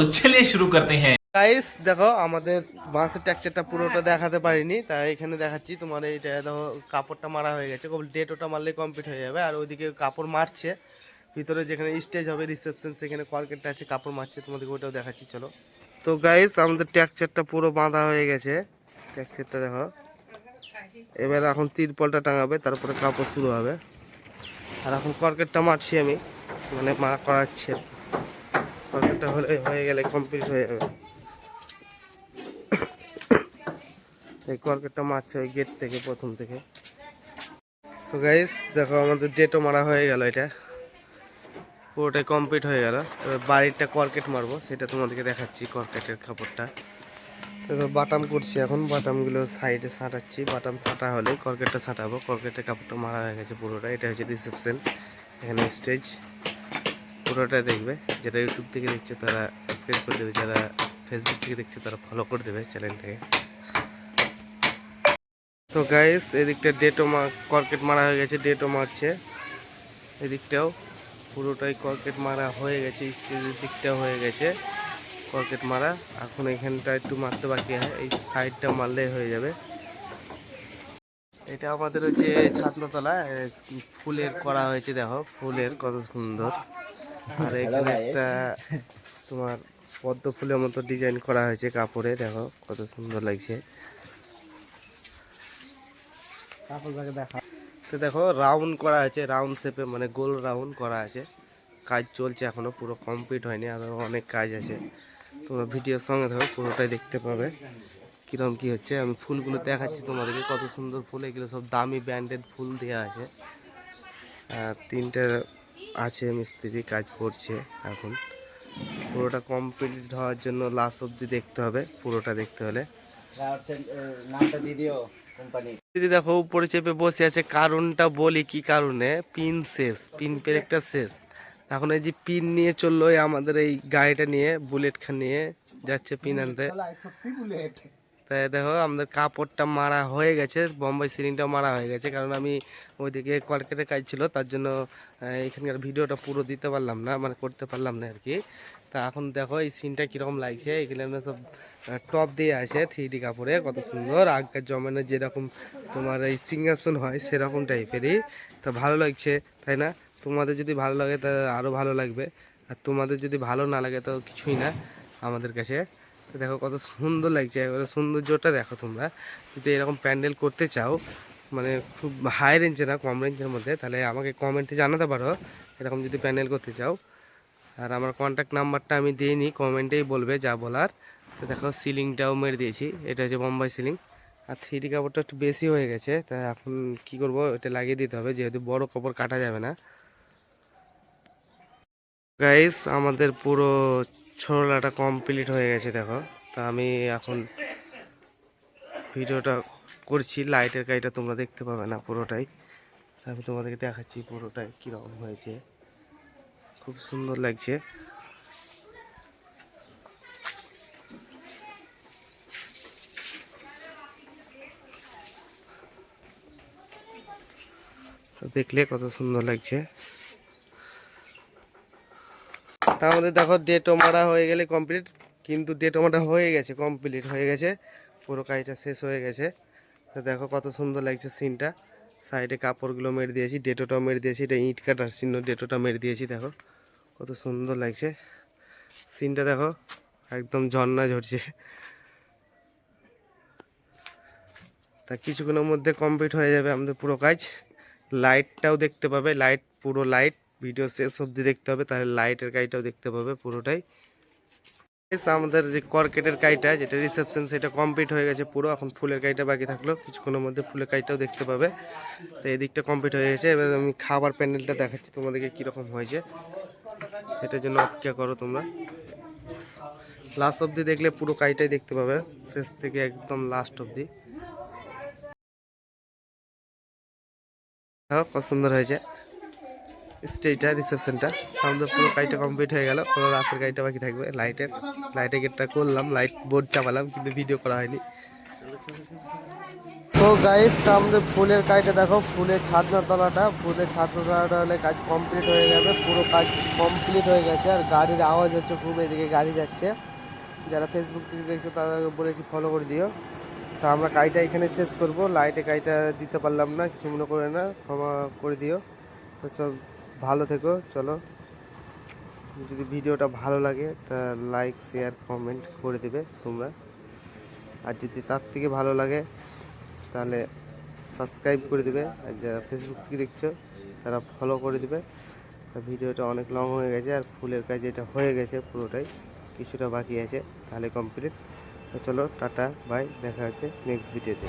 তো চলে শুরু করতে হ্যাঁ। গাইস দেখো, আমাদের বাঁশের ট্যাকচারটা পুরোটা দেখাতে পারিনি, তাই এখানে দেখাচ্ছি, তোমার এইটা, দেখো, কাপড়টা মারা হয়ে গেছে ডেট ওটা মারলে কমপ্লিট হয়ে যাবে, আর ওইদিকে কাপড় মারছে, ভিতরে যেখানে স্টেজ হবে রিসেপশন সেখানে কর্কেটটা আছে, কাপড় মারছে, তোমাদেরকে ওটাও দেখাচ্ছি, চলো। তো গাইস আমাদের ট্যাকচারটা পুরো বাঁধা হয়ে গেছে ট্যাকচারটা দেখো। এবার এখন তিরপলটা টাঙাবে, তারপরে কাপড় শুরু হবে। আর এখন কর্কেটটা মারছি আমি মানে মারা করাচ্ছে কর্কেটটা হলে হয়ে গেলে কমপ্লিট হয়ে যাবে। এই কর্কেটটা মারছে ওই গেট থেকে, প্রথম থেকে। তো গাইস দেখো আমাদের ডেটও মারা হয়ে গেল এটা। পুরোটাই কমপ্লিট হয়ে গেল। বাড়িরটা কর্কেট মারবো, সেটা তোমাদেরকে দেখাচ্ছি কর্কেটের কাপড়টা। তো বাটাম করছি এখন। বাটামগুলো সাইডে সাঁটাচ্ছি। বাটাম সাঁটা হলে কর্কেটটা সাঁটাবো। কর্কেটের কাপড়টা মারা হয়ে গেছে পুরোটা। এটা হচ্ছে রিসেপশন এখানে স্টেজ পুরোটা দেখবে। যেটা ইউটিউব থেকে দেখছে তারা সাবস্ক্রাইব করে দেবে। যারা ফেসবুক থেকে দেখছে তারা ফলো করে দেবে চ্যানেলটাকে তো গাইস এদিকটা ডেটও মা কর্কেট মারা হয়ে গেছে ডেটও মারছে। এদিকটাও পুরোটাই কর্কেট মারা হয়ে গেছে স্টেজের দিকটাও হয়ে গেছে। কর্কেট মারা এখন এখানটা একটু মারতে বাকি হয় এই সাইডটা মারলেই হয়ে যাবে। এটা আমাদের হচ্ছে ছাতনাতলা এ, ফুলের করা হয়েছে দেখো ফুলের কত সুন্দর। আর এখানে একটা তোমার পদ্ম ফুলের মতো ডিজাইন করা হয়েছে কাপড়ে দেখো কত সুন্দর লাগছে। তো দেখো রাউন্ড করা আছে রাউন্ড শেপে মানে গোল রাউন্ড করা আছে। কাজ চলছে এখনও পুরো কমপ্লিট হয়নি আরও অনেক কাজ আছে। তোমরা ভিডিওর সঙ্গে দেখো পুরোটাই দেখতে পাবে। কিরম কি হচ্ছে আমি ফুলগুলো দেখাচ্ছি তোমাদেরকে কত সুন্দর ফুল এগুলো সব দামি ব্র্যান্ডেড ফুল দেওয়া আছে। আর তিনটে আছে, মিস্ত্রি কাজ করছে এখন। পুরোটা কমপ্লিট হওয়ার জন্য লাস্ট অবধি দেখতে হবে, পুরোটা দেখতে হলে। কোম্পানি দেখো, উপরে চেপে বসে আছে, কারণটা বলি কি কারণে? পিন শেষ পিন পেরেকটা শেষ। এখন এই যে পিন নিয়ে চলল আমাদের এই গাড়িটা নিয়ে বুলেট খান নিয়ে যাচ্ছে পিন আনতে। সত্যি বুলেট তাই দেখো, আমাদের কাপড়টা মারা হয়ে গেছে, বম্বাই সিলিংটা মারা হয়ে গেছে, কারণ আমি ওইদিকে কলকেটের কাজ ছিল, তার জন্য এখানকার ভিডিওটা পুরো দিতে পারলাম না মানে করতে পারলাম না আর কি। তা এখন দেখো, এই সিনটা কীরকম লাগছে, এখানে সব টপ দিয়ে আছে থ্রি ডি কাপড়ে, কত সুন্দর আগের জমানো যেরকম তোমার এই সিংহাসন হয়, সেরকম টাইপেরই। তা ভালো লাগছে, তাই না? তোমাদের যদি ভালো লাগে, তা আরও ভালো লাগবে, আর তোমাদের যদি ভালো না লাগে, তো কিছুই না আমাদের কাছে। তো দেখো কত সুন্দর লাগছে এবারে সৌন্দর্যটা দেখো তোমরা। যদি এরকম প্যান্ডেল করতে চাও মানে খুব হাই রেঞ্জে না, কম রেঞ্জের মধ্যে, তাহলে আমাকে কমেন্টে জানাতে পারো, এরকম যদি প্যান্ডেল করতে চাও। আর আমার কন্ট্যাক্ট নাম্বারটা আমি দিইনি কমেন্টেই বলবে যা বলার। তো দেখো সিলিংটাও মেরে দিয়েছি, এটা হচ্ছে বোম্বাই সিলিং আর থ্রি কাপড়টা একটু বেশি হয়ে গেছে, তা এখন কি করব, এটা লাগিয়ে দিতে হবে, যেহেতু বড় কাপড় কাটা যাবে না। গাইস আমাদের পুরো ছোড়লাটা কমপ্লিট হয়ে গেছে, দেখো। তা আমি এখন ভিডিওটা করছি লাইটের কাজটা তোমরা দেখতে পাবে না পুরোটাই। আমি তোমাদেরকে দেখাচ্ছি পুরোটাই কীরকম হয়েছে। খুব সুন্দর লাগছে। দেখলে কত সুন্দর লাগছে। তা আমাদের দেখো ডেটও মারা হয়ে গেলে কমপ্লিট কিন্তু ডেটও মারা হয়ে গেছে কমপ্লিট হয়ে গেছে। পুরো কাজটা শেষ হয়ে গেছে। তো দেখো কত সুন্দর লাগছে সিনটা সাইডে কাপড়গুলো মেরে দিয়েছি ডেটোটাও মেরে দিয়েছি, এটা ইট কাটার চিহ্ন ডেটোটা মেরে দিয়েছি, দেখো। কত সুন্দর লাগছে। সিনটা দেখো, একদম ঝর্ণা ঝরছে। তা কিছুক্ষণের মধ্যে কমপ্লিট হয়ে যাবে আমাদের পুরো কাজ। লাইটটাও দেখতে পাবে লাইট পুরো লাইট ভিডিও শেষ অবধি দেখতে হবে, তাহলে লাইটের কাজটাও দেখতে পাবে পুরোটাই। আমাদের যে কর্কেটের কাজটা যেটা রিসেপশন সেটা কমপ্লিট হয়ে গেছে পুরো। এখন ফুলের কাজটা বাকি থাকল, কিছুক্ষণের মধ্যে ফুলের কাজটাও দেখতে পাবে। তো এই দিকটা কমপ্লিট হয়ে গেছে। এবার আমি খাবার প্যান্ডেলটা দেখাচ্ছি তোমাদেরকে কীরকম হয়েছে। সেটার জন্য অপেক্ষা করো তোমরা। লাস্ট অবধি দেখলে পুরো কাজটাই দেখতে পাবে। শেষ থেকে একদম লাস্ট অবধি। কত সুন্দর হয়েছে। স্টেজটা রিসেপশনটা আমাদের পুরো কাজটা কমপ্লিট হয়ে গেল। পুরো রাতের কাজটা বাকি থাকবে। লাইটের লাইটের গেটটা করলাম। লাইট বোর্ড চাপালাম, কিন্তু ভিডিও করা হয়নি। তো গাইস তা আমাদের ফুলের কাজটা দেখো। ফুলের ছাদনা তলাটা। ফুলের ছাদনা তলাটা হলে কাজ কমপ্লিট হয়ে যাবে। পুরো কাজ কমপ্লিট হয়ে গেছে। আর গাড়ির আওয়াজ হচ্ছে খুব এদিকে গাড়ি যাচ্ছে। যারা ফেসবুক থেকে দেখছ, তারা বলেছি ফলো করে দিও। তো আমরা কাজটা এখানে শেষ করব। লাইটে কাজটা দিতে পারলাম না, কিছু মনে করে না, ক্ষমা করে দিও। তো চল। ভালো থেকো, চলো। যদি ভিডিওটা ভালো লাগে, তা লাইক শেয়ার কমেন্ট করে দেবে তোমরা। আর যদি তার থেকে ভালো লাগে, তাহলে সাবস্ক্রাইব করে দেবে। আর যারা ফেসবুক থেকে দেখছ, তারা ফলো করে দেবে। ভিডিওটা অনেক লং হয়ে গেছে, আর ফুলের কাজ এটা হয়ে গেছে পুরোটাই, কিছুটা বাকি আছে, তাহলে কমপ্লিট চলো, টাটা বাই দেখা হচ্ছে নেক্সট ভিডিওতে.